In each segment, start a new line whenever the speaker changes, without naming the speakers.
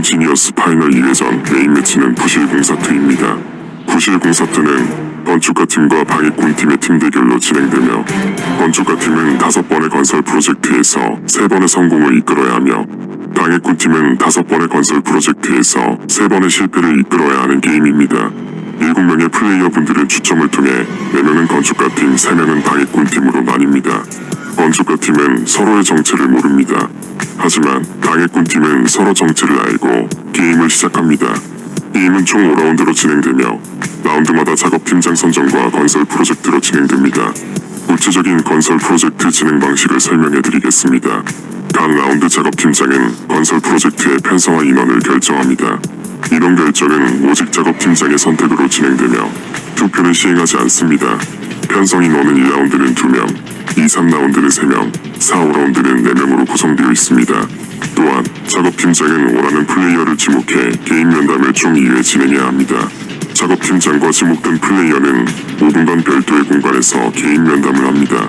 최종 지니어 스 파이널 2회전 메인 매치는 부실공사2입니다. 부실공사2는 건축가 팀과 방해꾼 팀의 팀 대결로 진행되며 건축가 팀은 다섯 번의 건설 프로젝트에서 세 번의 성공을 이끌어야 하며 방해꾼 팀은 다섯 번의 건설 프로젝트에서 세 번의 실패를 이끌어야 하는 게임입니다. 7명의 플레이어분들은 추첨을 통해 4명은 건축가팀, 3명은 방해꾼 팀으로 나뉩니다. 건축가팀은 서로의 정체를 모릅니다. 하지만 방해꾼 팀은 서로 정체를 알고 게임을 시작합니다. 게임은 총 5라운드로 진행되며 라운드마다 작업팀장 선정과 건설 프로젝트로 진행됩니다. 구체적인 건설 프로젝트 진행 방식을 설명해 드리겠습니다. 각 라운드 작업팀장은 건설 프로젝트의 편성화 인원을 결정합니다. 이런 결정은 오직 작업팀장의 선택으로 진행되며 투표는 시행하지 않습니다. 편성 인원은 1라운드는 2명, 2, 3라운드는 3명, 4, 5라운드는 4명으로 구성되어 있습니다. 또한 작업팀장은 원하는 플레이어를 지목해 게임 면담을 총 2회 진행해야 합니다. 작업팀장과 지목된 플레이어는 5분간 별도의 공간에서 개인 면담을 합니다.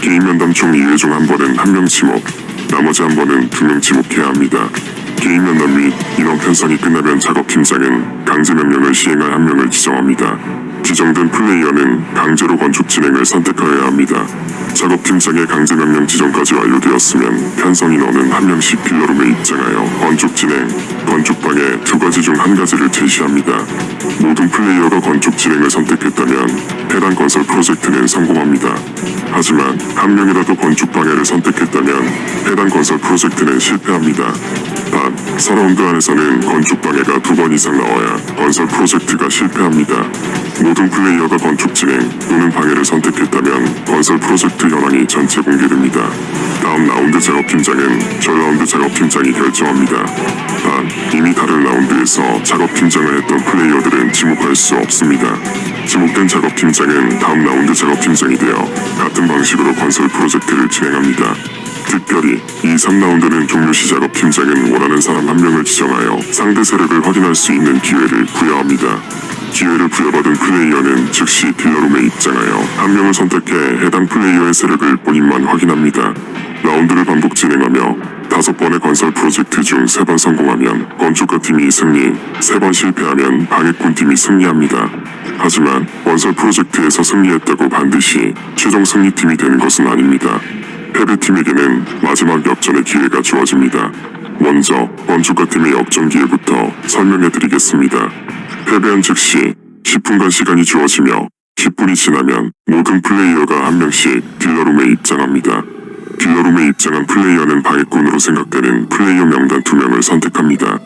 개인 면담 총 2회 중 한 번은 한 명 지목, 나머지 한 번은 두 명 지목해야 합니다. 개인 면담 및 인원 편성이 끝나면 작업팀장은 강제 명령을 시행할 한 명을 지정합니다. 지정된 플레이어는 강제로 건축 진행을 선택하여야 합니다. 작업팀장의 강제 명령 지정까지 완료되었으면 편성 인원은 한 명씩 필러룸에 입장하여 건축 진행, 건축 방해 두 가지 중 한 가지를 제시합니다. 모든 플레이어가 건축 진행을 선택했다면 해당 건설 프로젝트는 성공합니다. 하지만 한 명이라도 건축 방해를 선택했다면 해당 건설 프로젝트는 실패합니다. 단, 서라운드 안에서는 건축 방해가 두 번 이상 나와야 건설 프로젝트가 실패합니다. 모든 플레이어가 건축 진행 또는 방해를 선택했다면 건설 프로젝트 현황이 전체 공개됩니다. 다음 라운드 작업팀장은 전 라운드 작업팀장이 결정합니다. 단, 이미 다른 라운드에서 작업팀장을 했던 플레이어들은 지목할 수 없습니다. 지목된 작업팀장은 다음 라운드 작업팀장이 되어 같은 방식으로 건설 프로젝트를 진행합니다. 특별히 이 3라운드는 종료 시 작업팀장은 원하는 사람 한 명을 지정하여 상대 세력을 확인할 수 있는 기회를 부여합니다. 기회를 부여받은 플레이어는 즉시 딜러룸에 입장하여 한 명을 선택해 해당 플레이어의 세력을 본인만 확인합니다. 라운드를 반복 진행하며 다섯 번의 건설 프로젝트 중 세 번 성공하면 건축가 팀이 승리, 세 번 실패하면 방해꾼 팀이 승리합니다. 하지만 건설 프로젝트에서 승리했다고 반드시 최종 승리팀이 되는 것은 아닙니다. 패배팀에게는 마지막 역전의 기회가 주어집니다. 먼저 건축가 팀의 역전 기회부터 설명해 드리겠습니다. 패배한 즉시 10분간 시간이 주어지며 10분이 지나면 모든 플레이어가 한 명씩 딜러룸에 입장합니다. 딜러룸에 입장한 플레이어는 방해꾼으로 생각되는 플레이어 명단 2명을 선택합니다.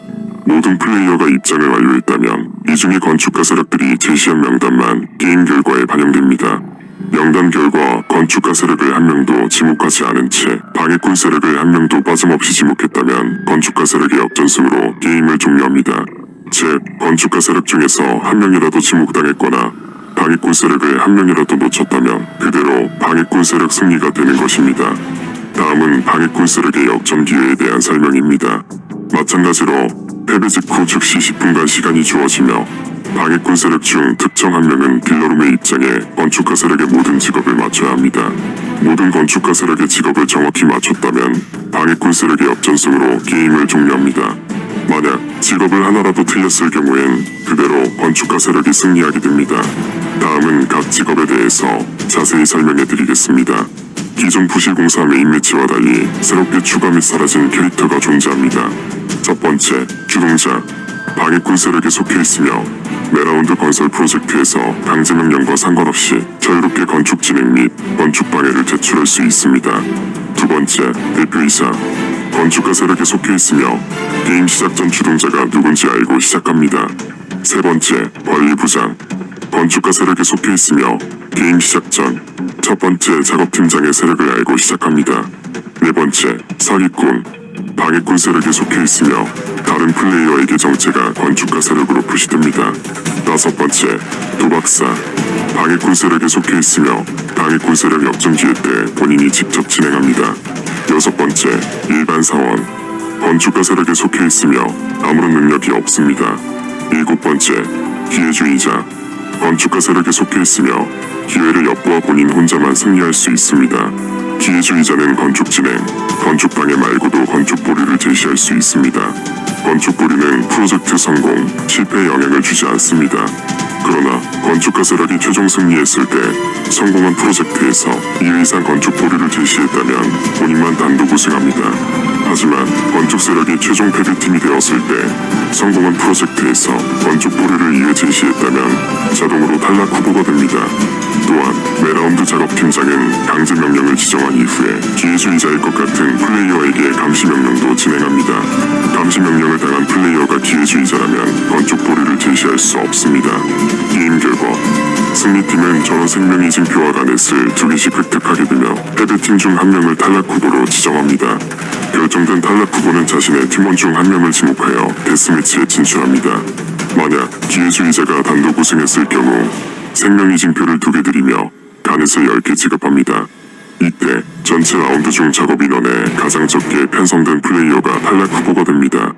모든 플레이어가 입장을 완료했다면 이 중에 건축가 세력들이 제시한 명단만 게임 결과에 반영됩니다. 명단 결과 건축가 세력을 한 명도 지목하지 않은 채 방해꾼 세력을 한 명도 빠짐없이 지목했다면 건축가 세력의 역전승으로 게임을 종료합니다. 즉 건축가 세력 중에서 한 명이라도 지목당했거나 방해꾼 세력을 한 명이라도 놓쳤다면 그대로 방해꾼 세력 승리가 되는 것입니다. 다음은 방해꾼 세력의 역전 기회에 대한 설명입니다. 마찬가지로 패배 직후 즉시 10분간 시간이 주어지며 방해꾼 세력 중 특정 한 명은 딜러룸에 입장해 건축가 세력의 모든 직업을 맞춰야 합니다. 모든 건축가 세력의 직업을 정확히 맞췄다면 방해꾼 세력의 역전승으로 게임을 종료합니다. 만약 직업을 하나라도 틀렸을 경우엔 그대로 건축가 세력이 승리하게 됩니다. 다음은 각 직업에 대해서 자세히 설명해 드리겠습니다. 기존 부실공사 메인 매치와 달리 새롭게 추가 및 사라진 캐릭터가 존재합니다. 첫 번째, 주동자. 방해꾼 세력에 속해 있으며 매라운드 건설 프로젝트에서 강제 명령과 상관없이 자유롭게 건축 진행 및 건축 방해를 제출할 수 있습니다. 두 번째, 대표이사. 건축가 세력에 속해 있으며 게임 시작 전 주동자가 누군지 알고 시작합니다. 세 번째, 관리부장. 건축가 세력에 속해 있으며 게임 시작 전 첫 번째 작업팀장의 세력을 알고 시작합니다. 네 번째, 사기꾼. 방해꾼 세력에 속해 있으며 다른 플레이어에게 정체가 건축가 세력으로 표시됩니다. 다섯 번째, 도박사. 방해꾼 세력에 속해 있으며 방해꾼 세력 역전 기회 때 본인이 직접 진행합니다. 여섯 번째, 일반 사원. 건축가 세력에 속해 있으며 아무런 능력이 없습니다. 일곱 번째, 기회주의자. 건축가 세력에 속해 있으며 기회를 엿보아 본인 혼자만 승리할 수 있습니다. 기회주의자는 건축 진행, 건축 방해 말고도 건축 보류를 제시할 수 있습니다. 건축 뿌리는 프로젝트 성공, 실패에 영향을 주지 않습니다. 그러나 건축가 세력이 최종 승리했을 때 성공한 프로젝트에서 2회 이상 건축 보류를 제시했다면 본인만 단독 우승합니다. 하지만 건축 세력이 최종 패배팀이 되었을 때 성공한 프로젝트에서 건축 보류를 2회 제시했다면 자동으로 탈락 후보가 됩니다. 또한 매라운드 작업 팀장은 강제 명령을 지정한 이후에 기회주의자일 것 같은 플레이어에게 감시 명령도 진행합니다. 감시 명령을 당한 플레이어가 기회주의자라면 건축 보류를 제시할 수 없습니다. 게임 결과 승리팀은 전원 생명의 징표와 가넷을 두 개씩 획득하게 되며 패배팀 중 한 명을 탈락 후보로 지정합니다. 결정된 탈락 후보는 자신의 팀원 중 한 명을 지목하여 데스매치에 진출합니다. 만약 기회주의자가 단독 우승했을 경우 생명의 징표를 두 개 드리며 가넷을 10개 지급합니다. 이때 전체 라운드 중 작업 인원에 가장 적게 편성된 플레이어가 탈락 후보가 됩니다.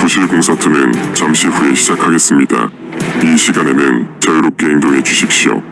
부실 공사투는 잠시 후에 시작하겠습니다. 이 시간에는 자유롭게 행동해 주십시오.